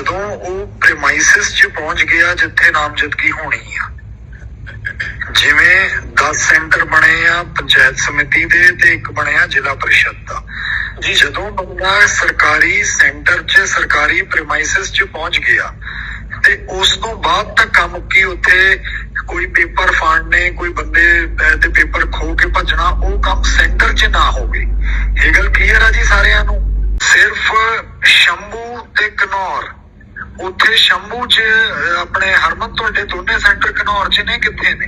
ਜਦੋਂ ਉਹ ਪ੍ਰੈਮਾਈਸਿਸ 'ਚ ਪਹੁੰਚ ਗਿਆ ਜਿੱਥੇ ਨਾਮਜ਼ਦਗੀ ਹੋਣੀ ਆ। ਜਿਵੇਂ 10 ਸੈਂਟਰ ਬਣੇ ਆ ਪੰਚਾਇਤ ਸਮਿਤੀ ਦੇ ਤੇ ਇੱਕ ਬਣਿਆ ਜ਼ਿਲ੍ਹਾ ਪਰਿਸ਼ਦ ਦਾ। ਜੀ। ਜਦੋਂ ਬੰਦਾ ਸਰਕਾਰੀ ਸੈਂਟਰ 'ਚ ਸਰਕਾਰੀ ਪ੍ਰੈਮਾਈਸਿਸ 'ਚ ਪਹੁੰਚ ਗਿਆ ਤੇ ਉਸ ਤੋਂ ਬਾਅਦ ਤਾਂ ਕੰਮ ਕੀ ਉੱਥੇ ਕੋਈ ਪੇਪਰ ਫਾੜਨੇ ਕੋਈ ਬੰਦੇ ਦੇ ਪੇਪਰ ਖੋ ਕੇ ਭੱਜਣਾ ਉਹ ਕੰਮ ਸੈਂਟਰ 'ਚ ਨਾ ਹੋਵੇ। ਇਹ ਗੱਲ ਕਲੀਅਰ ਆ ਜੀ ਸਾਰਿਆਂ ਨੂੰ? ਸਿਰਫ ਸ਼ੰਭੂ ਤੇ ਕਨੌਰ ਉੱਥੇ ਸ਼ੰਭੂ 'ਚ ਆਪਣੇ ਹਰਮਨ ਤੁਹਾਡੇ ਦੋਨੇ ਸੈਂਟਰ ਕਨੌਰ 'ਚ ਨੇ ਕਿੱਥੇ ਨੇ?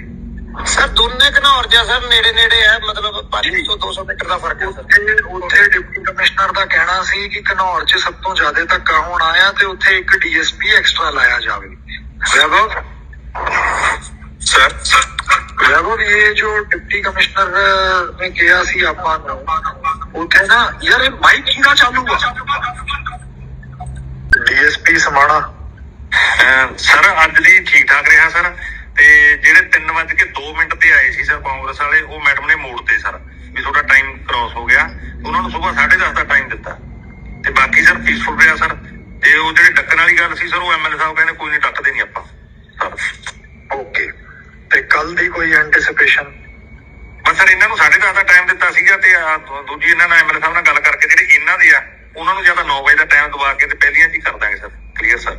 ਸਰ ਦੋਨੇ ਘਨੌਰ ਜਾਂ ਸਰ ਨੇੜੇ ਨੇੜੇ ਆ ਮਤਲਬ 500 200 ਮੀਟਰ ਦਾ ਫ਼ਰਕ ਹੈ ਸਰ। ਉੱਥੇ ਡਿਪਟੀ ਕਮਿਸ਼ਨਰ ਦਾ ਕਹਿਣਾ ਸੀ ਕਿ ਘਨੌਰ 'ਚ ਸਭ ਤੋਂ ਜ਼ਿਆਦਾ ਧੱਕਾ ਹੋਣ ਆਇਆ ਤੇ ਉੱਥੇ ਇੱਕ ਡੀਐਸਪੀ ਐਕਸਟਰਾ ਲਾਇਆ ਜਾਵੇ। ਵੈਭਵ? ਸਰ ਵੈਭਵ ਇਹ ਜੋ ਡਿਪਟੀ ਕਮਿਸ਼ਨਰ ਨੇ ਕਿਹਾ ਸੀ ਆਪਾਂ ਨੂੰ ਉੱਥੇ ਨਾ ਯਾਰ ਇਹ ਮਾਈਕ ਕਿਹਦਾ ਚਾਲੂ ਆ? ਡੀਐਸਪੀ ਸਮਾਣਾ। ਸਰ ਅੱਜ ਦੀ ਠੀਕ ਠਾਕ ਰਿਹਾ ਸਰ? ਤੇ ਜਿਹੜੇ 3:02 ਮਿੰਟ ਤੇ ਆਏ ਸੀ ਸਰ ਕਾਂਗਰਸ ਵਾਲੇ ਉਹ ਮੈਡਮ ਨੇ ਮੋੜਤੇ ਸਰ ਵੀ ਤੁਹਾਡਾ ਟਾਈਮ ਕ੍ਰਾਸ ਹੋ ਗਿਆ। ਉਹਨਾਂ ਨੂੰ ਸਵੇਰ 10:30 ਦਾ ਟਾਈਮ ਦਿੱਤਾ। ਤੇ ਬਾਕੀ ਸਰ ਪੀਸਫੁਲ ਰਿਹਾ ਸਰ। ਤੇ ਉਹ ਜਿਹੜੇ ਡੱਕਣ ਵਾਲੀ ਗੱਲ ਸੀ ਸਰ ਉਹ ਐਮਐਲਏ ਸਾਹਿਬ ਕਹਿੰਦੇ ਕੋਈ ਨਹੀਂ ਡੱਕਦੇ ਨਹੀਂ ਆਪਾਂ। ਓਕੇ। ਤੇ ਕੱਲ ਦੀ ਕੋਈ ਐਂਟੀਸਿਪੇਸ਼ਨ ਬਸ ਸਰ ਇਹਨਾਂ ਨੂੰ 10:30 ਦਾ ਟਾਈਮ ਦਿੱਤਾ ਸੀਗਾ ਤੇ ਦੂਜੀ ਇਹਨਾਂ ਨਾਲ ਐਮਐਲਏ ਸਾਹਿਬ ਨਾਲ ਗੱਲ ਕਰਕੇ ਜਿਹੜੇ ਇਹਨਾਂ ਦੇ ਆ ਉਹਨਾਂ ਨੂੰ ਜਾਂ ਤਾਂ 9 ਵਜੇ ਦਾ ਟਾਈਮ ਦਵਾ ਕੇ ਤੇ ਪਹਿਲੀਆਂ ਜੀ ਕਰ ਦਾਂਗੇ ਸਰ ਕਲੀਅਰ ਸਰ।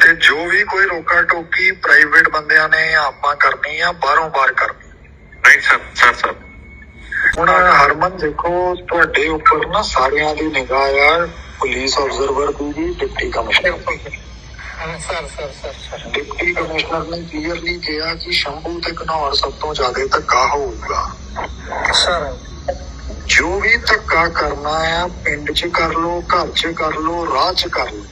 ਤੇ ਜੋ ਵੀ ਕੋਈ ਰੋਕਾ ਟੋਕੀ ਪ੍ਰਾਈਵੇਟ ਬੰਦਿਆਂ ਨੇ ਆਪਾਂ ਕਰਨੀ ਆ ਬਾਹਰੋਂ ਬਾਹਰ ਕਰਨੀ। Right sir sir sir. ਹੁਣ ਹਰਮਨ ਦੇਖੋ ਤੁਹਾਡੇ ਉੱਪਰ ਨਾ ਸਾਰਿਆਂ ਦੀ ਨਿਗਾਹ ਆ ਪੁਲਿਸ ਆਬਜ਼ਰਵਰ ਦੀ ਵੀ ਡਿਪਟੀ ਕਮਿਸ਼ਨਰ ਦੀ ਵੀ। Sir sir sir sir. Deputy commissioner ਨੇ ਕਲੀਅਰਲੀ ਕਿਹਾ ਕਿ ਸ਼ੰਭੂ ਤੇ ਘਨੌਰ ਸਭ ਤੋਂ ਜ਼ਿਆਦਾ ਧੱਕਾ ਹੋਊਗਾ। ਸਰ ਜੋ ਵੀ ਧੱਕਾ ਕਰਨਾ ਆ, ਪਿੰਡ 'ਚ ਕਰ ਲੋ ਘਰ 'ਚ ਕਰ ਲੋ ਰਾਹ 'ਚ ਕਰ ਲੋ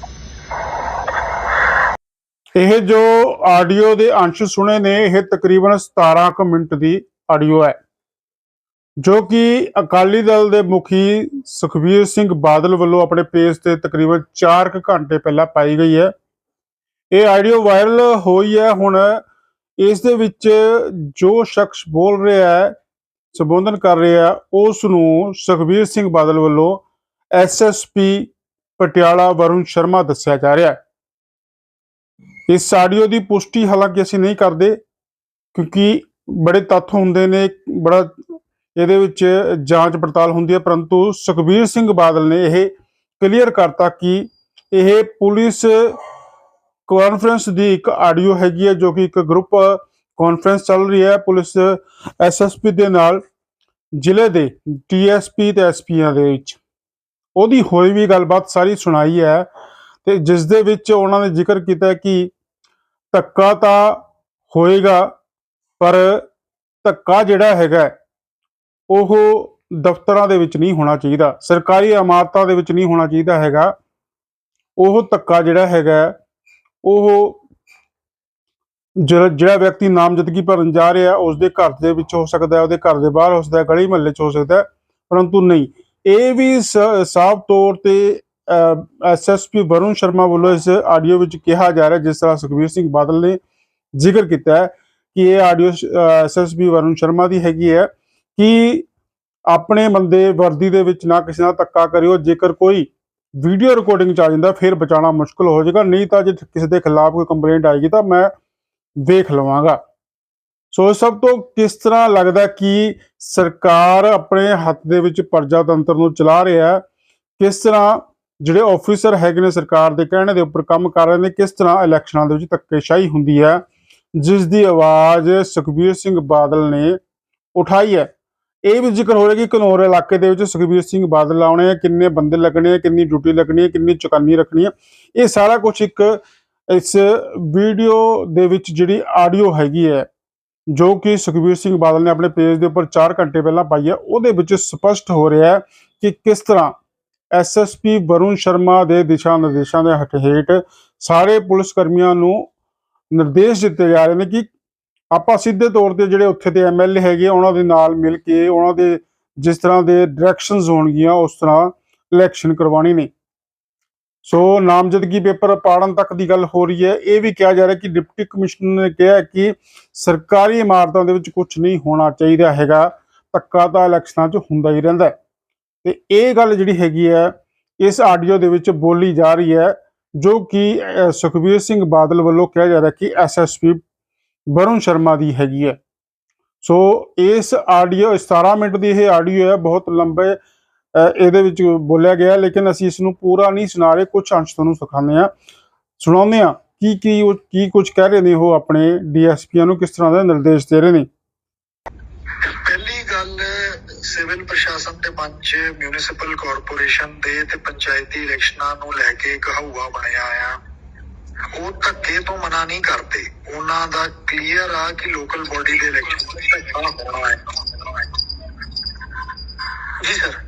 ਇਹ ਜੋ ਆਡੀਓ ਦੇ ਅੰਸ਼ ਸੁਣੇ ਨੇ, ਇਹ ਤਕਰੀਬਨ 17 ਕੁ ਮਿੰਟ ਦੀ ਆਡੀਓ ਹੈ। ਜੋ ਕਿ ਅਕਾਲੀ ਦਲ ਦੇ ਮੁਖੀ ਸੁਖਬੀਰ ਸਿੰਘ ਬਾਦਲ ਵੱਲੋਂ ਆਪਣੇ ਪੇਜ ਤੇ ਤਕਰੀਬਨ 4 ਕੁ ਘੰਟੇ ਪਹਿਲਾਂ ਪਾਈ ਗਈ ਹੈ। ਇਹ ਆਡੀਓ ਵਾਇਰਲ ਹੋਈ ਹੈ। ਹੁਣ ਇਸ ਦੇ ਵਿੱਚ ਜੋ ਸ਼ਖਸ ਬੋਲ ਰਿਹਾ ਹੈ ਸੰਬੋਧਨ ਕਰ ਰਿਹਾ ਉਸ ਨੂੰ ਸੁਖਬੀਰ ਸਿੰਘ ਬਾਦਲ ਵੱਲੋਂ ਐਸਐਸਪੀ ਪਟਿਆਲਾ ਵਰੁਣ ਸ਼ਰਮਾ ਦੱਸਿਆ ਜਾ ਰਿਹਾ ਹੈ। ਇਸ ਆਡੀਓ ਦੀ ਪੁਸ਼ਟੀ ਹਾਲਾਂਕਿ ਅਸੀਂ ਨਹੀਂ ਕਰਦੇ, ਕਿਉਂਕਿ ਬੜੇ ਤੱਥ ਹੁੰਦੇ ਨੇ, ਬੜਾ ਇਹਦੇ ਵਿੱਚ ਜਾਂਚ ਪੜਤਾਲ ਹੁੰਦੀ ਹੈ, ਪਰੰਤੂ ਸੁਖਬੀਰ ਸਿੰਘ ਬਾਦਲ ਨੇ ਇਹ ਕਲੀਅਰ ਕਰਤਾ ਕਿ ਇਹ ਪੁਲਿਸ ਕਾਨਫਰੰਸ ਦੀ ਇੱਕ ਆਡੀਓ ਹੈਗੀ ਹੈ, ਜੋ ਕਿ ਇੱਕ ਗਰੁੱਪ ਕਾਨਫਰੰਸ ਚੱਲ ਰਹੀ ਹੈ ਪੁਲਿਸ ਐਸਐਸਪੀ ਦੇ ਨਾਲ ਜ਼ਿਲ੍ਹੇ ਦੇ ਟੀਐਸਪੀ ਤੇ ਐਸਪੀਆਂ ਦੇ ਵਿੱਚ। ਉਹਦੀ ਹੋਈ ਵੀ ਗੱਲਬਾਤ ਸਾਰੀ ਸੁਣਾਈ ਹੈ ਤੇ ਜਿਸ ਦੇ ਵਿੱਚ ਉਹਨਾਂ ਨੇ ਜ਼ਿਕਰ ਕੀਤਾ ਕਿ ਧੱਕਾ ਤਾਂ ਹੋਏਗਾ ਪਰ ਧੱਕਾ ਜਿਹੜਾ ਹੈਗਾ ਉਹ ਦਫ਼ਤਰਾਂ ਦੇ ਵਿੱਚ ਨਹੀਂ ਹੋਣਾ ਚਾਹੀਦਾ ਸਰਕਾਰੀ ਇਮਾਰਤਾਂ ਦੇ ਵਿੱਚ ਨਹੀਂ ਹੋਣਾ ਚਾਹੀਦਾ ਹੈਗਾ। ਉਹ ਧੱਕਾ ਜਿਹੜਾ ਹੈਗਾ ਹੈ, ਉਹ ਜਿਹੜਾ ਵਿਅਕਤੀ ਨਾਮਜ਼ਦਗੀ ਭਰਨ ਜਾ ਰਿਹਾ ਉਸ ਦੇ ਘਰ ਦੇ ਵਿੱਚ ਹੋ ਸਕਦਾ ਹੈ, ਉਹਦੇ ਘਰ ਦੇ ਬਾਹਰ ਹੋ ਸਕਦਾ ਹੈ, ਗਲੀ ਮਹੱਲੇ 'ਚ ਹੋ ਸਕਦਾ ਹੈ, ਪਰੰਤੂ ਨਹੀਂ। ਇਹ ਵੀ ਸ- ਸਾਫ਼ ਤੌਰ ਤੇ ਐਸਐਸਪੀ ਵਰੁਣ ਸ਼ਰਮਾ ਵੱਲੋਂ ਇਸ ਆਡੀਓ ਵਿੱਚ ਕਿਹਾ ਜਾ ਰਿਹਾ, ਜਿਸ ਤਰ੍ਹਾਂ ਸੁਖਬੀਰ ਸਿੰਘ ਬਾਦਲ ਨੇ ਜ਼ਿਕਰ ਕੀਤਾ ਹੈ ਕਿ ਇਹ ਆਡੀਓ ਐਸਐਸਪੀ ਵਰੁਣ ਸ਼ਰਮਾ ਦੀ ਹੈਗੀ ਹੈ ਕਿ ਆਪਣੇ ਬੰਦੇ ਵਰਦੀ ਦੇ ਵਿੱਚ ਨਾ ਕਿਸੇ ਨਾਲ ਧੱਕਾ ਕਰਿਓ, ਜੇਕਰ ਕੋਈ ਵੀਡੀਓ ਰਿਕਾਰਡਿੰਗ ਚ ਆ ਜਾਂਦਾ, ਫਿਰ ਬਚਾਉਣਾ ਮੁਸ਼ਕਲ ਹੋ ਜਾਏਗਾ, ਨਹੀਂ ਤਾਂ ਜੇ ਕਿਸੇ ਦੇ ਖਿਲਾਫ ਕੋਈ ਕੰਪਲੇਂਟ ਆਏਗੀ ਤਾਂ ਮੈਂ ਵੇਖ ਲਵਾਂਗਾ। ਸੋ ਸਭ ਤੋਂ ਕਿਸ ਤਰ੍ਹਾਂ ਲੱਗਦਾ ਕਿ ਸਰਕਾਰ ਆਪਣੇ ਹੱਥ ਦੇ ਵਿੱਚ ਪ੍ਰਜਾਤੰਤਰ ਨੂੰ ਚਲਾ ਰਿਹਾ ਕਿਸ ਤਰ੍ਹਾਂ ਜਿਹੜੇ ਆਫੀਸਰ ਹੈਗੇ ਨੇ ਸਰਕਾਰ ਦੇ ਕਹਿਣੇ ਦੇ ਉੱਪਰ ਕੰਮ ਕਰ ਰਹੇ ਨੇ, ਕਿਸ ਤਰ੍ਹਾਂ ਇਲੈਕਸ਼ਨਾਂ ਦੇ ਵਿੱਚ ਧੱਕੇਸ਼ਾਹੀ ਹੁੰਦੀ ਹੈ? ਜਿਸ ਦੀ ਆਵਾਜ਼ ਸੁਖਬੀਰ ਸਿੰਘ ਬਾਦਲ ਨੇ ਉਠਾਈ ਹੈ। ਇਹ ਵੀ ਜ਼ਿਕਰ ਹੋ ਰਿਹਾ ਕਿ ਕਨੌਰ ਇਲਾਕੇ ਦੇ ਵਿੱਚ ਸੁਖਬੀਰ ਸਿੰਘ ਬਾਦਲ ਆਉਣੇ ਆ, ਕਿੰਨੇ ਬੰਦੇ ਲੱਗਣੇ ਆ, ਕਿੰਨੀ ਡਿਊਟੀ ਲੱਗਣੀ ਹੈ ਕਿੰਨੀ ਚੁਕਾਨੀ ਰੱਖਣੀ ਹੈ ਇਹ ਸਾਰਾ ਕੁਝ ਇੱਕ ਇਸ ਵੀਡੀਓ ਦੇ ਵਿੱਚ ਜਿਹੜੀ ਆਡੀਓ ਹੈਗੀ ਹੈ ਜੋ ਕਿ ਸੁਖਬੀਰ ਸਿੰਘ ਬਾਦਲ ਨੇ ਆਪਣੇ ਪੇਜ ਦੇ ਉੱਪਰ 4 ਘੰਟੇ ਪਹਿਲਾਂ ਪਾਈ ਹੈ ਉਹਦੇ ਵਿੱਚ ਸਪਸ਼ਟ ਹੋ ਰਿਹਾ ਹੈ ਕਿ ਕਿਸ ਤਰ੍ਹਾਂ ਐਸਐਸਪੀ ਵਰੁਣ ਸ਼ਰਮਾ ਦੇ ਦਿਸ਼ਾ ਨਿਰਦੇਸ਼ਾਂ ਦੇ ਹੇਠ ਹੇਠ ਸਾਰੇ ਪੁਲਿਸ ਕਰਮੀਆਂ ਨੂੰ ਨਿਰਦੇਸ਼ ਦਿੱਤੇ ਜਾ ਰਹੇ ਨੇ ਕਿ ਆਪਾਂ ਸਿੱਧੇ ਤੌਰ ਤੇ ਜਿਹੜੇ ਉੱਥੇ ਦੇ ਐਮਐਲਏ ਹੈਗੇ ਆ, ਉਹਨਾਂ ਦੇ ਨਾਲ ਮਿਲ ਕੇ ਉਹਨਾਂ ਦੇ ਜਿਸ ਤਰ੍ਹਾਂ ਦੇ ਡਾਇਰੈਕਸ਼ਨਸ ਹੋਣਗੀਆਂ ਉਸ ਤਰ੍ਹਾਂ ਇਲੈਕਸ਼ਨ ਕਰਵਾਉਣੀ ਨਹੀਂ ਸੋ ਨਾਮਜ਼ਦਗੀ ਪੇਪਰ ਪਾੜਨ ਤੱਕ ਦੀ ਗੱਲ ਹੋ ਰਹੀ ਹੈ। ਇਹ ਵੀ ਕਿਹਾ ਜਾ ਰਿਹਾ ਕਿ ਡਿਪਟੀ ਕਮਿਸ਼ਨਰ ਨੇ ਕਿਹਾ ਕਿ ਸਰਕਾਰੀ ਇਮਾਰਤਾਂ ਦੇ ਵਿੱਚ ਕੁਝ ਨਹੀਂ ਹੋਣਾ ਚਾਹੀਦਾ ਹੈਗਾ। ਧੱਕਾ ਤਾਂ ਇਲੈਕਸ਼ਨਾਂ 'ਚ ਹੁੰਦਾ ਹੀ ਰਹਿੰਦਾ ਤੇ ਇਹ ਗੱਲ ਜਿਹੜੀ ਹੈਗੀ ਹੈ, ਇਸ ਆਡੀਓ ਦੇ ਵਿੱਚ ਬੋਲੀ ਜਾ ਰਹੀ ਹੈ, ਜੋ ਕਿ ਸੁਖਬੀਰ ਸਿੰਘ ਬਾਦਲ ਵੱਲੋਂ ਕਿਹਾ ਜਾ ਰਿਹਾ ਕਿ ਐਸਐਸਪੀ ਵਰੁਣ ਸ਼ਰਮਾ ਦੀ ਹੈਗੀ ਹੈ। ਸੋ ਇਸ ਆਡੀਓ 17 ਮਿੰਟ ਦੀ ਇਹ ਆਡੀਓ ਹੈ, ਬਹੁਤ ਲੰਬੇ ਇਹਦੇ ਵਿੱਚ ਬੋਲਿਆ ਗਿਆ, ਲੇਕਿਨ ਅਸੀਂ ਇਸ ਨੂੰ ਪੂਰਾ ਨਹੀਂ ਸੁਣਾ ਰਹੇ ਕੁਝ ਅੰਸ਼ ਤੁਹਾਨੂੰ ਸਿਖਾਉਂਦੇ ਆ ਸੁਣਾਉਂਦੇ ਆ ਕੀ ਕੀ ਉਹ, ਕੀ ਕੁਝ ਕਹਿ ਰਹੇ ਨੇ ਉਹ ਆਪਣੇ ਡੀਐਸਪੀਆਂ ਨੂੰ, ਕਿਸ ਤਰ੍ਹਾਂ ਦੇ ਨਿਰਦੇਸ਼ ਦੇ ਰਹੇ ਨੇ। ਪਹਿਲੀ ਗੱਲ, ਸਿਵਲ ਪ੍ਰਸ਼ਾਸਨ ਦੇ ਮਨ 'ਚ ਮਿਊਨਿਸਪਲ ਕਾਰਪੋਰੇਸ਼ਨ ਦੇ ਤੇ ਪੰਚਾਇਤੀ ਇਲੈਕਸ਼ਨਾਂ ਨੂੰ ਲੈ ਕੇ ਇੱਕ ਹਊਆ ਬਣਿਆ ਆ। ਉਹ ਧੱਕੇ ਤੋਂ ਮਨਾ ਨਹੀਂ ਕਰਦੇ। ਉਹਨਾਂ ਦਾ ਕਲੀਅਰ ਆ ਕਿ ਲੋਕਲ ਬੋਡੀ ਦੇ ਇਲੈਕਸ਼ਨ ਧੱਕਾ ਹੋਣਾ ਹੈ। ਜੀ ਸਰ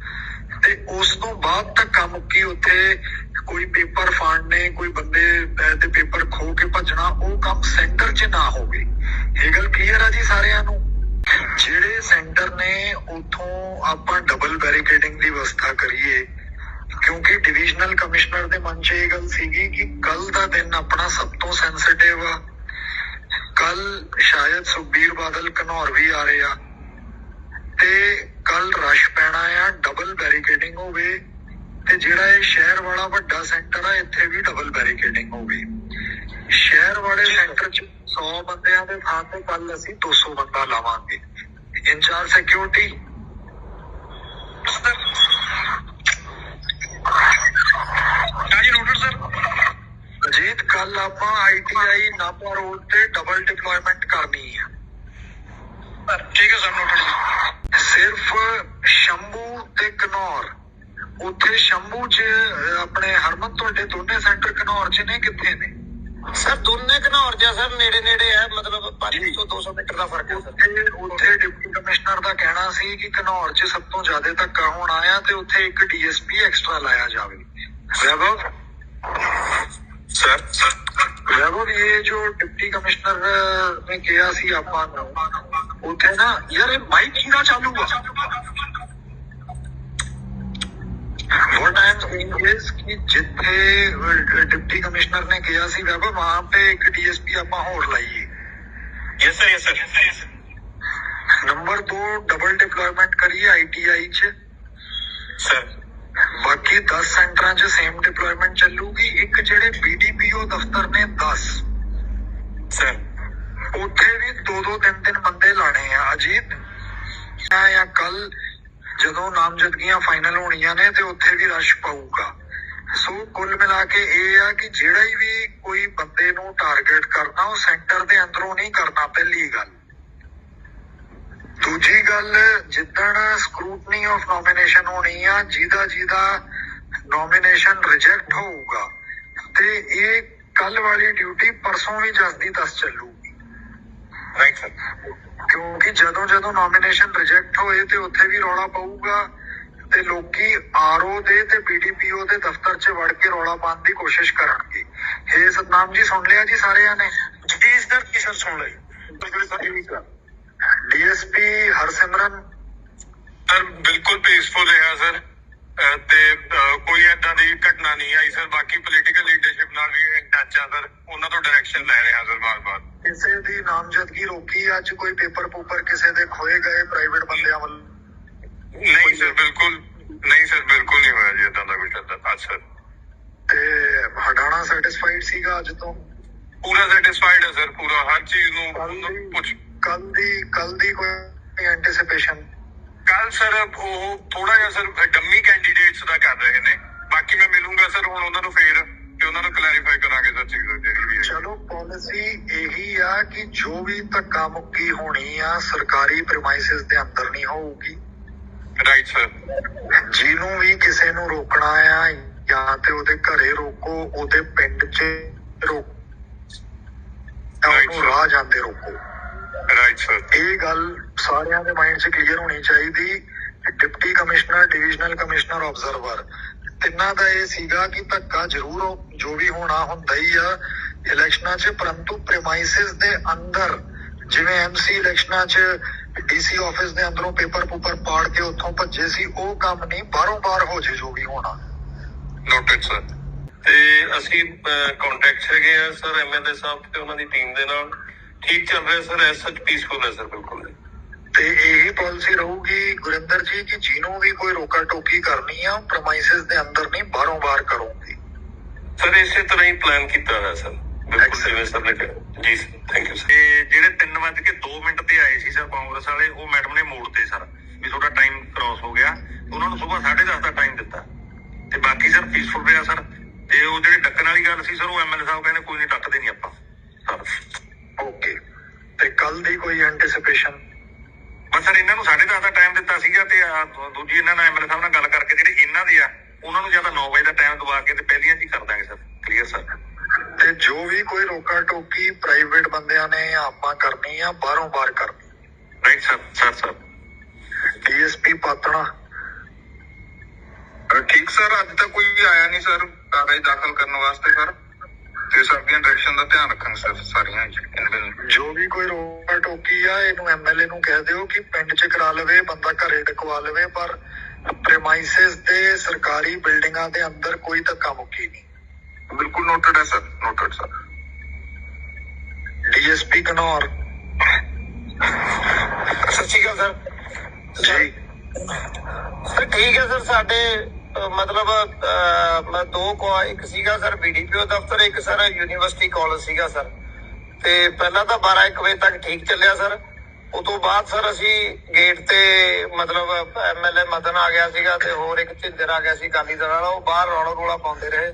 ਤੇ ਉਸ ਤੋਂ ਬਾਅਦ ਧੱਕਾ ਮੁੱਕੀ ਉੱਥੇ ਕੋਈ ਪੇਪਰ ਫਾੜਨੇ, ਕੋਈ ਬੰਦੇ ਦੇ ਪੇਪਰ ਖੋ ਕੇ ਭੱਜਣਾ, ਉਹ ਕੰਮ ਸੈਂਟਰ 'ਚ ਨਾ ਹੋਵੇ। ਇਹ ਗੱਲ ਕਲੀਅਰ ਆ ਜੀ ਸਾਰਿਆਂ ਨੂੰ? ਜਿਹੜੇ ਸੈਂਟਰ ਨੇ ਉਥੋਂ ਆਪਾਂ ਡਬਲ ਬੈਰੀਕੇਡਿੰਗ ਦੀ ਵਿਵਸਥਾ ਕਰੀਏ, ਕਿਉਂਕਿ ਡਿਵੀਜ਼ਨਲ ਕਮਿਸ਼ਨਰ ਦੇ ਮਨ 'ਚ ਇਹ ਗੱਲ ਸੀਗੀ ਕਿ ਕੱਲ ਦਾ ਦਿਨ ਆਪਣਾ ਸਭ ਤੋਂ ਸੈਂਸਿਟਿਵ ਆ। ਕੱਲ ਸ਼ਾਇਦ ਸੁਖਬੀਰ ਬਾਦਲ ਘਨੌਰ ਵੀ ਆ ਰਹੇ ਆ। ਤੇ ਕੱਲ ਰਸ਼ ਪੈਣਾ ਆ ਡਬਲ ਬੈਰੀਕੇਡਿੰਗ ਹੋਵੇ ਤੇ ਜਿਹੜਾ ਇਹ ਸ਼ਹਿਰ ਵਾਲਾ ਵੱਡਾ ਸੈਂਟਰ ਆ ਇੱਥੇ ਵੀ ਡਬਲ ਬੈਰੀਕੇਡਿੰਗ ਹੋਵੇ। ਸ਼ਹਿਰ ਵਾਲੇ ਸੈਂਟਰ 'ਚ 100 ਬੰਦਿਆਂ ਦੇ ਥਾਂ ਤੇ ਕੱਲ ਅਸੀਂ 200 ਬੰਦਾ ਲਾਵਾਂਗੇ। ਇੰਚਾਰਜ ਸਿਕਿਉਰਿਟੀ ਹਾਂਜੀ ਸਰ। ਅਜੀਤ ਕੱਲ ਆਪਾਂ ਆਈਟੀਆਈ ਨਾਪਾ ਰੋਡ ਤੇ ਡਬਲ ਡਿਪਲੋਇਮੈਂਟ ਕਰਨੀ ਹੈ ਠੀਕ ਹੈ ਸਰ ਨੋਟਡ ਸਿਰਫ ਸ਼ੰਭੂ ਤੇ ਕਨੌਰ। ਉੱਥੇ ਸ਼ੰਭੂ 'ਚ ਆਪਣੇ ਹਰਮਨ ਤੁਹਾਡੇ ਦੋਨੇ ਸੈਂਟਰ ਕਨੌਰ 'ਚ ਨੇ ਕਿੱਥੇ ਨੇ? ਸਰ ਦੋਨੇ ਘਨੌਰ ਜਿਹਾ ਸਰ ਨੇੜੇ ਨੇੜੇ ਹੈ ਮਤਲਬ 500 200 ਮੀਟਰ ਦਾ ਫ਼ਰਕ ਹੈ ਸਰ। ਉੱਥੇ ਡਿਪਟੀ ਕਮਿਸ਼ਨਰ ਦਾ ਕਹਿਣਾ ਸੀ ਕਿ ਕਨੌਰ 'ਚ ਸਭ ਤੋਂ ਜ਼ਿਆਦਾ ਧੱਕਾ ਹੋਣਾ ਆ ਤੇ ਉੱਥੇ ਇੱਕ ਡੀਐਸਪੀ ਐਕਸਟਰਾ ਲਾਇਆ ਜਾਵੇ। ਵੈਭਵ? ਸਰ ਵੈਭਵ ਇਹ ਜੋ ਡਿਪਟੀ ਕਮਿਸ਼ਨਰ ਨੇ ਕਿਹਾ ਸੀ ਆਪਾਂ ਨੂੰ। ਉੱਥੇ ਨਾ ਯਾਰ ਇਹ ਮਾਈਕ ਕਿਹਦਾ ਚਾਲੂ ਆ what I am saying is ਕਿ ਜਿੱਥੇ ਅਹ, ਡਿਪਟੀ ਕਮਿਸ਼ਨਰ ਨੇ ਕਿਹਾ ਸੀ ਵੈਭਵ ਵਹਾਂ पे ਇੱਕ ਡੀਐਸਪੀ ਆਪਾਂ ਹੋਰ ਲਾਈਏ yes sir yes sir number 2 double deployment ਕਰੀਏ ਆਈਟੀਆਈ ਚ ਸਰ ਬਾਕੀ 10 ਸੈਂਟਰਾਂ 'ਚ ਸੇਮ ਡਿਪਲੋਇਮੈਂਟ ਚੱਲੂਗੀ ਇੱਕ ਜਿਹੜੇ ਬੀਡੀਪੀਓ ਦਫ਼ਤਰ ਨੇ 10 ਸਰ ਉੱਥੇ ਵੀ ਦੋ ਦੋ ਤਿੰਨ ਤਿੰਨ ਬੰਦੇ ਲਾਣੇ ਆ, ਅਜੀਤ। ਜਾਂ ਕੱਲ ਜਦੋਂ ਨਾਮਜ਼ਦਗੀਆਂ ਫਾਈਨਲ ਹੋਣੀਆਂ ਨੇ ਤੇ ਉੱਥੇ ਵੀ ਰਸ਼ ਪਊਗਾ। ਸੋ ਕੁੱਲ ਮਿਲਾ ਕੇ ਇਹ ਆ ਕਿ ਜਿਹੜਾ ਹੀ ਵੀ ਕੋਈ ਬੰਦੇ ਨੂੰ ਟਾਰਗੇਟ ਕਰਨਾ, ਉਹ ਸੈਂਟਰ ਦੇ ਅੰਦਰੋਂ ਨਹੀਂ ਕਰਨਾ ਪਹਿਲੀ ਗੱਲ। ਦੂਜੀ ਗੱਲ, ਜਿੱਦਣ ਸਕਰੂਟਨੀ ਆਫ ਨੋਮੀਨੇਸ਼ਨ ਹੋਣੀ ਆ ਜਿਹਦਾ ਜਿਹਦਾ ਨੋਮੀਨੇਸ਼ਨ ਰਿਜੈਕਟ ਹੋਊਗਾ, ਤੇ ਇਹ ਕੱਲ ਵਾਲੀ ਡਿਊਟੀ ਪਰਸੋਂ ਵੀ ਜਸਦੀ ਦੱਸ ਚੱਲੂ। ਕਿਉਂਕਿ ਜਦੋਂ ਜਦੋਂ ਨੋਮੀਨੇਸ਼ਨ ਰਿਜੈਕਟ ਹੋਏ ਤੇ ਉੱਥੇ ਵੀ ਰੌਲਾ ਪਊਗਾ ਤੇ ਲੋਕੀ ਆਰਓ ਦੇ ਤੇ ਬੀਡੀਪੀਓ ਦੇ ਦਫ਼ਤਰ 'ਚ ਵੜ ਕੇ ਰੌਲਾ ਪਾਉਣ ਦੀ ਕੋਸ਼ਿਸ਼ ਕਰਨਗੇ। ਹੇ ਸਤਨਾਮ ਜੀ ਸੁਣ ਲਿਆ ਜੀ ਸਾਰਿਆਂ ਨੇ? ਜੀ ਸਰ ਕੀ ਸਰ ਸੁਣ ਲਈ ਡੀਐਸਪੀ ਹਰਸਿਮਰਨ? ਸਰ ਬਿਲਕੁਲ ਪੀਸਫੁਲ ਰਿਹਾ ਸਰ। ਤੇ ਕੋਈ ਏਦਾਂ ਦੀ ਘਟਨਾ ਨਹੀਂ ਆਈ ਸਰ। ਬਾਕੀ ਪੋਲੀਟੀਕਲ ਲੀਡਰਸ਼ਿਪ ਨਾਲ ਵੀ ਇਨ ਟੱਚ ਆ ਸਰ। ਉਹਨਾਂ ਤੋਂ ਡਾਇਰੈਕਸ਼ਨ ਲੈ ਰਹੇ ਸਰ ਬਾਰ-ਬਾਰ। ਕਿਸੇ ਦੀ ਨਾਮਜ਼ਦਗੀ ਰੋਕੀ ਅੱਜ ਕੋਈ ਪੇਪਰ ਪੂਪਰ ਕਿਸੇ ਦੇ ਖੋਏ ਗਏ ਪ੍ਰਾਈਵੇਟ ਬੰਦਿਆਂ ਵੱਲ? ਨਹੀਂ ਸਰ ਬਿਲਕੁਲ ਨਹੀਂ ਸਰ ਬਿਲਕੁਲ ਨਹੀਂ ਹੋਇਆ ਜੀ ਏਦਾਂ ਦਾ ਕੁਝ ਏਦਾਂ ਅੱਛਾ ਤੇ ਹਡਾਣਾ ਸੈਟੀਸਫਾਈਡ ਸੀਗਾ ਅੱਜ ਤੋਂ? ਪੂਰਾ ਸੈਟੀਸਫਾਈਡ ਹੈ ਸਰ ਪੂਰਾ ਹਰ ਚੀਜ਼ ਨੂੰ ਕੱਲ ਦੀ ਪੁੱਛ ਕੱਲ ਦੀ ਕੱਲ ਦੀ ਕੋਈ ਐਂਟੀਸਿਪੇਸ਼ਨ ਕੱਲ ਸਰ ਉਹ ਥੋੜਾ ਜਿਹਾ ਸਰ ਡੰਮੀ ਕੈਂਡੀਡੇਟਸ ਦਾ ਕਰ ਰਹੇ ਨੇ। ਬਾਕੀ ਮੈਂ ਮਿਲੂੰਗਾ ਸਰ ਹੁਣ ਉਹਨਾਂ ਨੂੰ ਫੇਰ ਤੇ ਉਹਨਾਂ ਨੂੰ ਕਲੈਰੀਫਾਈ ਕਰਾਂਗੇ ਸਰ ਚੀਜ਼ ਜਿਹੜੀ ਵੀ ਹੈ। ਪਾਲਿਸੀ ਇਹੀ ਆ ਕਿ ਜੋ ਵੀ ਧੱਕਾ ਮੁੱਕੀ ਹੋਣੀ ਆ ਸਰਕਾਰੀ ਪ੍ਰਮਾਈਸਿਸ ਦੇ ਅੰਦਰ ਨਹੀਂ ਹੋਊਗੀ। ਰਾਈਟ ਸਰ ਜਿਹਨੂੰ ਵੀ ਕਿਸੇ ਨੂੰ ਰੋਕਣਾ ਆ ਜਾਂ ਤੇ ਉਹਦੇ ਘਰੇ ਰੋਕੋ ਉਹਦੇ ਪਿੰਡ 'ਚ ਰੋਕੋ ਉਹਨੂੰ ਰਾਹ ਜਾਂਦੇ ਰੋਕੋ। ਰਾਈਟ ਸਰ ਇਹ ਗੱਲ ਸਾਰਿਆਂ ਦੇ ਮਾਈਂਡ 'ਚ ਕਲੀਅਰ ਹੋਣੀ ਚਾਹੀਦੀ। ਕਿ deputy commissioner divisional commissioner observer ਤਿੰਨਾਂ ਦਾ ਇਹ ਸੀਗਾ ਕਿ ਧੱਕਾ ਜ਼ਰੂਰ ਜੋ ਵੀ ਹੋਣਾ ਹੁੰਦਾ ਹੀ ਆ ਇਲੈਕਸ਼ਨਾਂ 'ਚ ਪਰੰਤੂ ਪ੍ਰੈਮਾਈਸਿਸ ਦੇ ਅੰਦਰ ਜਿਵੇਂ ਐਮਸੀ ਇਲੈਕਸ਼ਨਾਂ 'ਚ ਡੀਸੀ ਆਫਿਸ ਦੇ ਅੰਦਰੋਂ ਪੇਪਰ ਪੂਪਰ ਪਾੜ ਕੇ ਉੱਥੋਂ ਭੱਜੇ ਸੀ ਉਹ ਕੰਮ ਨਹੀਂ ਬਾਹਰੋਂ ਬਾਹਰ ਹੋ ਜੇ ਜੋ ਵੀ ਹੋਣਾ। ਨੋਟਡ ਸਰ ਤੇ ਅਸੀਂ ਕੰਟੈਕਟ ਹੈਗੇ ਆ ਸਰ ਐਮਐਲਏ ਸਾਹਿਬ ਤੇ ਉਹਨਾਂ ਦੀ ਟੀਮ ਦੇ ਨਾਲ। ਠੀਕ ਚੱਲ ਰਿਹਾ ਸਰ ਐਸ ਸੱਚ ਪੀਸਫੁਲ ਹੈ ਸਰ ਬਿਲਕੁਲ। ਤੇ ਇਹੀ ਪਾਲਿਸੀ ਰਹੂਗੀ ਗੁਰਿੰਦਰ ਜੀ ਕਿ ਜਿਹਨੂੰ ਵੀ ਕੋਈ ਰੋਕਾ ਟੋਕੀ ਕਰਨੀ ਆ ਪ੍ਰੈਮਾਈਸਿਸ ਦੇ ਅੰਦਰ ਨਹੀਂ ਬਾਹਰੋਂ ਬਾਹਰ ਕਰੂਗੀ। ਸਰ ਇਸੇ ਤਰ੍ਹਾਂ ਹੀ ਪਲਾਨ ਕੀਤਾ ਹੋਇਆ ਸਰ ਬਿਲਕੁਲ Excellent. ਜਿਵੇਂ ਸਰ ਨੇ ਕਿਹਾ ਜੀ ਥੈਂਕ ਯੂ ਸਰ ਤੇ ਜਿਹੜੇ 3 ਵਜੇ ਕੇ 2 ਮਿੰਟ ਤੇ ਆਏ ਸੀ ਸਰ ਕਾਂਗਰਸ ਵਾਲੇ ਉਹ ਮੈਡਮ ਨੇ ਮੋੜਤੇ ਸਰ ਵੀ ਤੁਹਾਡਾ ਟਾਈਮ ਕ੍ਰਾਸ ਹੋ ਗਿਆ। ਉਹਨਾਂ ਨੂੰ ਸਵੇਰ 10:30 ਦਾ ਟਾਈਮ ਦਿੱਤਾ। ਤੇ ਬਾਕੀ ਸਰ ਪੀਸਫੁਲ ਰਿਹਾ ਸਰ। ਤੇ ਉਹ ਜਿਹੜੇ ਡੱਕਣ ਵਾਲੀ ਗੱਲ ਸੀ ਸਰ ਉਹ ਐਮਐਲਏ ਸਾਹਿਬ ਕਹਿੰਦੇ ਕੋਈ ਨਹੀਂ ਡੱਕਦੇ ਨਹੀਂ ਆਪਾਂ। ਸਰ ਓਕੇ ਤੇ ਕੱਲ ਦੀ ਕੋਈ ਐਂਟੀਸਿਪੇਸ਼ਨ ਬਸ ਸਰ ਇਹਨਾਂ ਨੂੰ 10:30 ਦਾ ਟਾਈਮ ਦਿੱਤਾ ਸੀਗਾ ਤੇ ਦੂਜੀ ਇਹਨਾਂ ਨਾਲ ਐਮਐਲਏ ਸਾਹਿਬ ਨਾਲ ਗੱਲ ਕਰਕੇ ਜਿਹੜੇ ਇਹਨਾਂ ਦੇ ਆ ਉਹਨਾਂ ਨੂੰ ਜਾਂ ਤਾਂ 9 ਵਜੇ ਦਾ ਟਾਈਮ ਦਵਾ ਕੇ ਤੇ ਪਹਿਲੀਆਂ ਚ ਕਰ ਦਾਂਗੇ ਸਰ। ਕਲੀਅਰ ਸਰ ਤੇ ਜੋ ਵੀ ਕੋਈ ਰੋਕਾ ਟੋਕੀ ਪ੍ਰਾਈਵੇਟ ਬੰਦਿਆਂ ਨੇ ਆਪਾਂ ਕਰਨੀ ਆ ਬਾਹਰੋਂ ਬਾਹਰ ਕਰਨੀ। Right sir sir sir. DSP Patran. ਠੀਕ ਸਰ ਅੱਜ ਤੱਕ ਕੋਈ ਆਇਆ ਨਹੀਂ ਸਰ ਕਾਗਜ਼ ਦਾਖਲ ਕਰਨ ਵਾਸਤੇ ਸਰ। ਤੇ ਸਰ ਦੀਆਂ ਡਾਇਰੈਕਸ਼ਨ ਦਾ ਧਿਆਨ ਰੱਖਣ ਸਰ ਸਾਰੀਆਂ ਜੋ ਵੀ ਕੋਈ ਰੋਕਾ ਟੋਕੀ ਆ ਇਹਨੂੰ ਐਮਐਲਏ ਨੂੰ ਕਹਿ ਦਿਓ ਕਿ ਪਿੰਡ 'ਚ ਕਰਾ ਲਵੇ ਬੰਦਾ ਘਰੇ ਟਕਵਾ ਲਵੇ ਪਰ ਪ੍ਰੈਮਾਈਸਿਸ ਦੇ ਸਰਕਾਰੀ ਬਿਲਡਿੰਗਾਂ ਦੇ ਅੰਦਰ ਕੋਈ ਧੱਕਾ ਮੁੱਕੀ ਨਹੀਂ। ਬਿਲਕੁਲ ਨੋਟਡ ਹੈ sir noted sir DSP Ghanaur ਸਤਿ ਸ਼੍ਰੀ ਅਕਾਲ ਸਰ ਜੀ। ਸਰ ਠੀਕ ਹੈ ਸਰ ਸਾਡੇ ਮਤਲਬ ਮੈਂ ਦੋ ਕੋ ਇੱਕ ਸੀਗਾ ਸਰ ਬੀਡੀਪੀਓ ਦਫ਼ਤਰ ਇੱਕ ਸਰ ਯੂਨੀਵਰਸਿਟੀ ਕਾਲਜ ਸੀਗਾ ਸਰ ਤੇ ਪਹਿਲਾਂ ਤਾਂ 12 1 ਵਜੇ ਤੱਕ ਠੀਕ ਚੱਲਿਆ ਸਰ ਉਸ ਤੋਂ ਬਾਅਦ ਸਰ ਅਸੀਂ ਗੇਟ ਤੇ ਮਤਲਬ ਐਮਐਲਏ ਮਦਨ ਆ ਗਿਆ ਸੀਗਾ ਤੇ ਹੋਰ ਇੱਕ ਝਿੰਦਰ ਆ ਗਿਆ ਸੀ ਕਾਲੀ ਦਲ ਵਾਲਾ ਉਹ ਬਾਹਰ ਰੌਲਾ ਰੋਲਾ ਪਾਉਂਦੇ ਰਹੇ।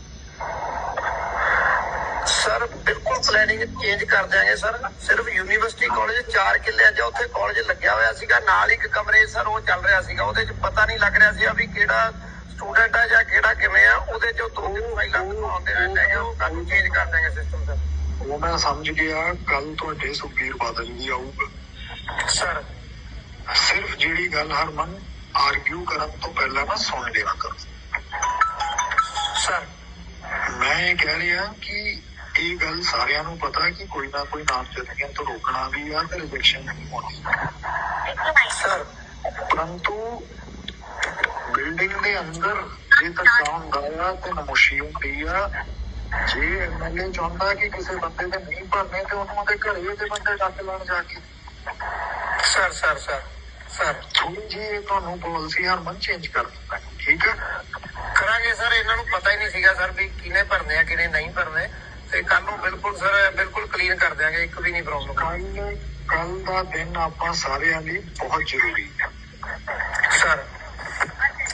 ਸਰ ਬਿਲਕੁਲ ਪਲੈਨਿੰਗ ਚੇਂਜ ਕਰ ਦਿਆਂਗੇ ਸਰ। ਸਿਰਫ ਯੂਨੀਵਰਸਿਟੀ ਕਾਲਜ 4 ਕਿੱਲੇ ਅੱਜ ਉੱਥੇ ਕਾਲਜ ਲੱਗਿਆ ਹੋਇਆ ਸੀਗਾ। ਨਾਲ ਇੱਕ ਕਮਰੇ ਸਰ ਉਹ ਚੱਲ ਰਿਹਾ ਸੀਗਾ। ਉਹਦੇ 'ਚ ਪਤਾ ਨਹੀਂ ਲੱਗ ਰਿਹਾ ਸੀ ਵੀ ਕਿਹੜਾ ਸਟੂਡੈਂਟ ਆ ਜਾਂ ਕਿਹੜਾ ਕਿਵੇਂ ਆ। ਉਹਦੇ 'ਚੋਂ ਦੋ ਤਿੰਨ ਫਾਈਲਾਂ ਦਿਖਾਉਂਦੇ ਰਹਿੰਦੇ ਹੈਗੇ ਉਹ ਕੱਲ ਚੇਂਜ ਕਰ ਦਿਆਂਗੇ ਸਿਸਟਮ ਸਰ। ਉਹ ਮੈਂ ਸਮਝ ਗਿਆ ਕੱਲ ਤੁਹਾਡੇ ਸੁਖਬੀਰ ਬਾਦਲ ਵੀ ਆਊਗਾ। ਸਰ। ਸਿਰਫ ਜਿਹੜੀ ਗੱਲ ਹਰਮਨ ਆਰਗਿਊ ਕਰਨ ਤੋਂ ਪਹਿਲਾਂ ਨਾ ਸੁਣ ਲਿਆ ਕਰੋ। ਸਰ। ਮੈਂ ਕਹਿ ਰਿਹਾ ਕਿ ਇਹ ਗੱਲ ਸਾਰਿਆਂ ਨੂੰ ਪਤਾ ਕਿ ਕੋਈ ਨਾ ਕੋਈ ਨਾਮਜ਼ਦਗੀਆਂ ਤੋਂ ਰੋਕਣਾ ਵੀ ਆ ਤੇ ਰਿਜੈਕਸ਼ਨ ਨਹੀਂ ਹੋਣੀ। ਸਰ ਪਰੰਤੂ ਬਿਲਡਿੰਗ ਦੇ ਅੰਦਰ ਜੇ ਧੱਕਾ ਹੁੰਦਾ ਆ ਤੇ ਨਮੋਸ਼ੀ ਹੁੰਦੀ ਆ ਜੇ ਐਮਐਲਏ ਚਾਹੁੰਦਾ ਕਿ ਕਿਸੇ ਬੰਦੇ ਦੇ ਨਹੀਂ ਭਰਨੇ ਤੇ ਉਹਨੂੰ ਉਹਦੇ ਘਰੇ ਉਹਦੇ ਬੰਦੇ ਡੱਕ ਲੈਣ ਜਾ ਕੇ। ਸਰ ਸਰ ਸਰ ਸਰ ਥੋੜੀ ਜੀ ਇਹ ਤੁਹਾਨੂੰ ਪਾਲਿਸੀ ਹਰਮਨ ਚੇਂਜ ਕਰ ਦਿੱਤਾ ਠੀਕ ਹੈ? ਕਰਾਂਗੇ ਸਰ ਇਹਨਾਂ ਨੂੰ ਪਤਾ ਹੀ ਨਹੀਂ ਸੀਗਾ ਸਰ ਵੀ ਕਿਹਨੇ ਭਰਨੇ ਆ ਕਿਹਨੇ ਨਹੀਂ ਭਰਨੇ। ਤੇ ਕੱਲ ਨੂੰ ਬਿਲਕੁਲ ਸਰ ਬਿਲਕੁਲ ਕਲੀਨ ਕਰ ਦਿਆਂਗੇ ਇੱਕ ਵੀ ਨਹੀਂ ਪ੍ਰੋਬਲਮ ਕੱਲ ਕੱਲ ਦਾ ਦਿਨ ਆਪਾਂ ਸਾਰਿਆਂ ਲਈ ਬਹੁਤ ਜ਼ਰੂਰੀ ਹੈ। ਸਰ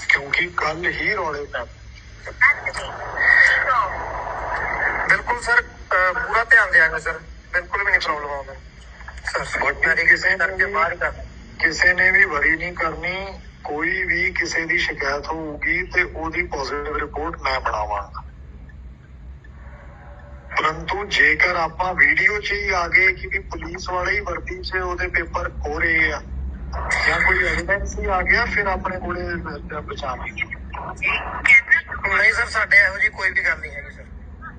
ਕਿਉਂਕਿ ਕੱਲ ਹੀ ਰੌਲੇ ਪੈ ਬਿਲਕੁਲ ਸਰ ਪੂਰਾ ਧਿਆਨ ਦਿਆਂਗੇ ਸਰ। ਬਿਲਕੁਲ ਵੀ ਨਹੀਂ ਪ੍ਰੋਬਲਮ ਆਉਂਦਾ। ਸਰ ਮੇਰੀ ਕਿਸੇ ਕਰਕੇ ਬਾਹਰ ਕਰ। ਕਿਸੇ ਨੇ ਵੀ ਵਰੀ ਨਹੀਂ ਕਰਨੀ ਕੋਈ ਵੀ ਕਿਸੇ ਦੀ ਸ਼ਿਕਾਇਤ ਹੋਊਗੀ ਤੇ ਉਹਦੀ ਪੋਜ਼ਿਟਿਵ ਰਿਪੋਰਟ ਮੈਂ ਬਣਾਵਾਂਗਾ। ਪਰੰਤੂ ਜੇਕਰ ਆਪਾਂ ਵੀਡੀਓ 'ਚ ਹੀ ਆ ਗਏ ਕਿ ਵੀ ਪੁਲਿਸ ਵਾਲੇ ਹੀ ਵਰਦੀ 'ਚ ਉਹਦੇ ਪੇਪਰ ਖੋ ਰਹੇ ਆ ਜਾਂ ਕੋਈ ਐਵੀਡੈਂਸ ਹੀ ਆ ਗਿਆ ਫਿਰ ਆਪਣੇ ਕੋਲੇ ਬਚਾ ਨਹੀਂ ਨਹੀਂ ਸਰ ਸਾਡੇ ਇਹੋ ਜੀ ਕੋਈ ਵੀ ਗੱਲ ਨਹੀਂ ਹੈਗੀ ਸਰ।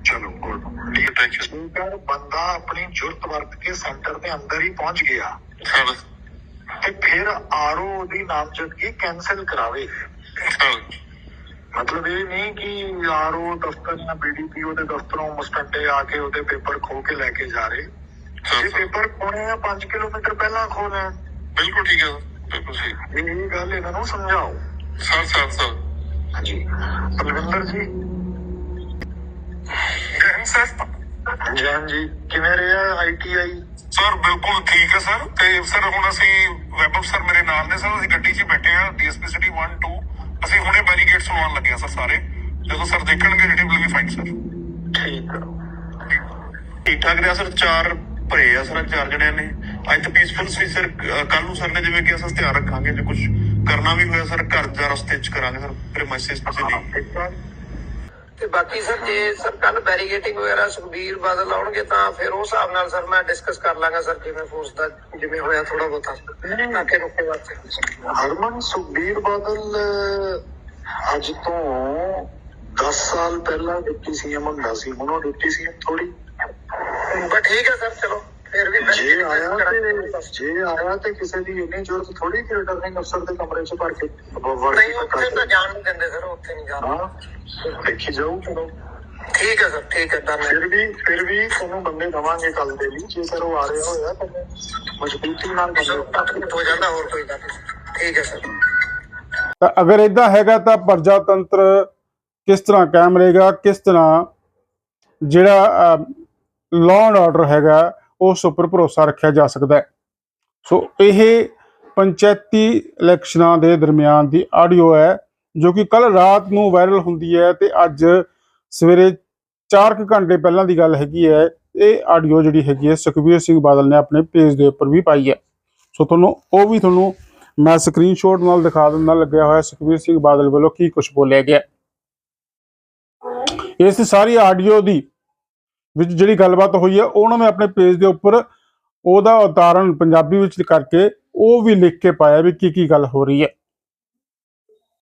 ਚਲੋ ਗੁੱਡ ਜੇਕਰ ਬੰਦਾ ਆਪਣੀ ਜੁਰਤ ਵਰਤ ਕੇ ਸੈਂਟਰ ਦੇ ਅੰਦਰ ਹੀ ਪਹੁੰਚ ਗਿਆ ਤੇ ਫਿਰ ਆਰਓ ਦੀ ਨਾਮਜ਼ਦਗੀ ਕੈਨਸਲ ਕਰਾਵੇ। ਮਤਲਬ ਇਹ ਨਹੀਂ ਕਿ ਆਰਓ ਦਫ਼ਤਰ ਜਾਂ ਬੀਡੀਪੀਓ ਦੇ ਦਫ਼ਤਰੋਂ ਮੁਸਟੰਡੇ ਆ ਕੇ ਉਹਦੇ ਪੇਪਰ ਖੋ ਕੇ ਲੈ ਕੇ ਜਾ ਰਹੇ। ਜੇ ਪੇਪਰ ਖੋਣੇ ਆ 5 ਕਿਲੋਮੀਟਰ ਪਹਿਲਾਂ ਖੋ ਲੈਣ ਬਿਲਕੁਲ ਠੀਕ ਹੈ ਬਿਲਕੁਲ ਸਹੀ। ਇਹ ਗੱਲ ਇਹਨਾਂ ਨੂੰ ਸਮਝਾਓ। Sir sir sir. ਜੀ ਬਲਵਿੰਦਰ ਜੀ। ਸਰ। ਜੈਨ ਜੀ ਕਿਵੇਂ ਰਿਹਾ ਆਈਟੀਆਈ ਸਰ ਬਿਲਕੁਲ ਠੀਕ ਹੈ ਸਰ। ਤੇ ਸਰ ਹੁਣ ਅਸੀਂ ਵੈਬ ਸਰ ਮੇਰੇ ਨਾਲ ਨੇ ਸਰ। ਅਸੀਂ ਗੱਡੀ 'ਚ ਬੈਠੇ ਆ ਡੀਐਸਪੀ ਸਿਟੀ 1 2 ਅਸੀਂ ਹੁਣੇ ਬੈਰੀਗੇਡਸ ਲਵਾਉਣ ਲੱਗੇ ਆ ਸਰ ਸਾਰੇ। ਜਦੋਂ ਸਰ ਦੇਖਣਗੇ ਰਿਟਿਵ ਵਿਲ ਬੀ ਫਾਈਨ ਸਰ। ਠੀਕ ਆ। ਠੀਕ ਠਾਕ ਰਿਹਾ ਸਰ ਚਾਰ ਭਰੇ ਆ ਸਰ ਚਾਰ ਜਣਿਆਂ ਨੇ। ਅੱਜ ਤਾਂ ਪੀਸਫੁਲ ਸੀ ਸਰ ਕੱਲ ਨੂੰ ਸਰ ਨੇ ਜਿਵੇਂ ਕਿ ਅਸੀਂ ਧਿਆਨ ਰੱਖਾਂਗੇ ਜੇ ਕੁਝ ਕਰਨਾ ਵੀ ਹੋਇਆ ਸਰ ਘਰ ਜਾਂ ਰਸਤੇ 'ਚ ਕਰਾਂਗੇ ਸਰ ਪ੍ਰੈਮਾਈਸਿਸ ਤੁਸੀਂ ਨਹੀਂ ਤੇ ਬਾਕੀ ਸਰ ਜੇ ਸਰ ਕੱਲ ਬੈਰੀਗੇਟਿੰਗ ਵਗੈਰਾ ਸੁਖਬੀਰ ਬਾਦਲ ਆਉਣਗੇ ਤਾਂ ਫਿਰ ਉਸ ਹਿਸਾਬ ਨਾਲ ਸਰ ਮੈਂ ਡਿਸਕਸ ਕਰ ਲਾਂਗਾ ਸਰ ਜਿਵੇਂ ਫੋਰਸ ਦਾ ਜਿਵੇਂ ਹੋਇਆ ਥੋੜਾ ਬਹੁਤਾ। ਨਾਕੇ ਰੁਕੇ ਵਾਸਤੇ ਹਰਮਨ ਸੁਖਬੀਰ ਬਾਦਲ ਅੱਜ ਤੋਂ 10 ਸਾਲ ਪਹਿਲਾਂ ਡਿਪਟੀ ਸੀਐਮ ਹੁੰਦਾ ਸੀ ਹੁਣ ਉਹ ਡਿਪਟੀ ਸੀਐਮ ਥੋੜੀ ਬਟ ਠੀਕ ਹੈ ਸਰ ਚਲੋ। ਫਿਰ ਵੀ ਜੇ ਆਇਆ। ਤੇ ਜੇ ਆਇਆ ਤੇ ਕਿਸੇ ਦੀ ਇੰਨੀ ਜ਼ਰੂਰਤ ਥੋੜੀ ਕਿ ਰਿਟਰਨਿੰਗ ਅਫਸਰ ਦੇ ਕਮਰੇ 'ਚ ਭਰ ਕੇ ਨਹੀਂ ਉੱਥੇ ਤਾਂ ਜਾਣ ਨਹੀਂ ਦਿੰਦੇ ਸਰ ਉੱਥੇ ਨਹੀਂ ਜਾਣਾ ਹਾਂ ਦੇਖੀ ਜਾਊ। ਚਲੋ ਠੀਕ ਹੈ ਸਰ ਠੀਕ ਹੈ ਡਨ ਫਿਰ ਵੀ ਫਿਰ ਵੀ ਤੁਹਾਨੂੰ ਬੰਦੇ ਦਵਾਂਗੇ ਕੱਲ ਦੇ ਲਈ ਜੇ ਸਰ ਉਹ ਆ ਰਿਹਾ ਹੋਇਆ ਤਾਂ ਮਜ਼ਬੂਤੀ ਨਾਲ ਬੰਦੇ ਹੋ ਜਾਂਦਾ ਹੋਰ ਕੋਈ ਗੱਲ ਨਹੀਂ ਠੀਕ ਹੈ ਸਰ। ਤਾਂ ਅਗਰ ਇਦਾਂ ਹੈਗਾ ਤਾਂ ਪ੍ਰਜਾਤੰਤਰ ਕਿਸ ਤਰ੍ਹਾਂ ਕਾਇਮ ਰਹੇਗਾ ਕਿਸ ਤਰ੍ਹਾਂ ਜਿਹੜਾ ਲਾਅ ਐਂਡ ਆਰਡਰ ਹੈਗਾ ਉਸ ਉੱਪਰ ਭਰੋਸਾ ਰੱਖਿਆ ਜਾ ਸਕਦਾ ਹੈ। ਸੋ ਇਹ ਪੰਚਾਇਤੀ ਇਲੈਕਸ਼ਨਾਂ ਦੇ ਦਰਮਿਆਨ ਦੀ ਆਡੀਓ ਹੈ, ਜੋ ਕਿ ਕੱਲ ਰਾਤ ਨੂੰ ਵਾਇਰਲ ਹੁੰਦੀ ਹੈ ਤੇ ਅੱਜ ਸਵੇਰੇ 4 ਘੰਟੇ ਪਹਿਲਾਂ ਦੀ ਗੱਲ ਹੈਗੀ ਹੈ। ਇਹ ਆਡੀਓ ਜਿਹੜੀ ਹੈਗੀ ਹੈ, ਸੁਖਬੀਰ ਸਿੰਘ ਬਾਦਲ ਨੇ ਆਪਣੇ ਪੇਜ ਦੇ ਉੱਪਰ ਵੀ ਪਾਈ ਹੈ। ਸੋ ਤੁਹਾਨੂੰ, ਉਹ ਵੀ ਤੁਹਾਨੂੰ ਮੈਂ ਸਕਰੀਨਸ਼ਾਟ ਨਾਲ ਦਿਖਾ ਦਿੰਦਾ, ਲੱਗਿਆ ਹੋਇਆ ਸੁਖਬੀਰ ਸਿੰਘ ਬਾਦਲ ਵੱਲੋਂ ਕੀ ਕੁਝ ਬੋਲਿਆ ਗਿਆ। ਇਸ ਸਾਰੀ ਆਡੀਓ ਦੀ ਵਿੱਚ ਜਿਹੜੀ ਗੱਲਬਾਤ ਹੋਈ ਹੈ ਉਹਨਾਂ ਨੇ ਆਪਣੇ ਪੇਜ ਦੇ ਉੱਪਰ ਉਹਦਾ ਉਦਾਹਰਣ ਪੰਜਾਬੀ ਵਿੱਚ ਕਰਕੇ ਉਹ ਵੀ ਲਿਖ ਕੇ ਪਾਇਆ ਵੀ ਕੀ ਕੀ ਗੱਲ ਹੋ ਰਹੀ ਹੈ।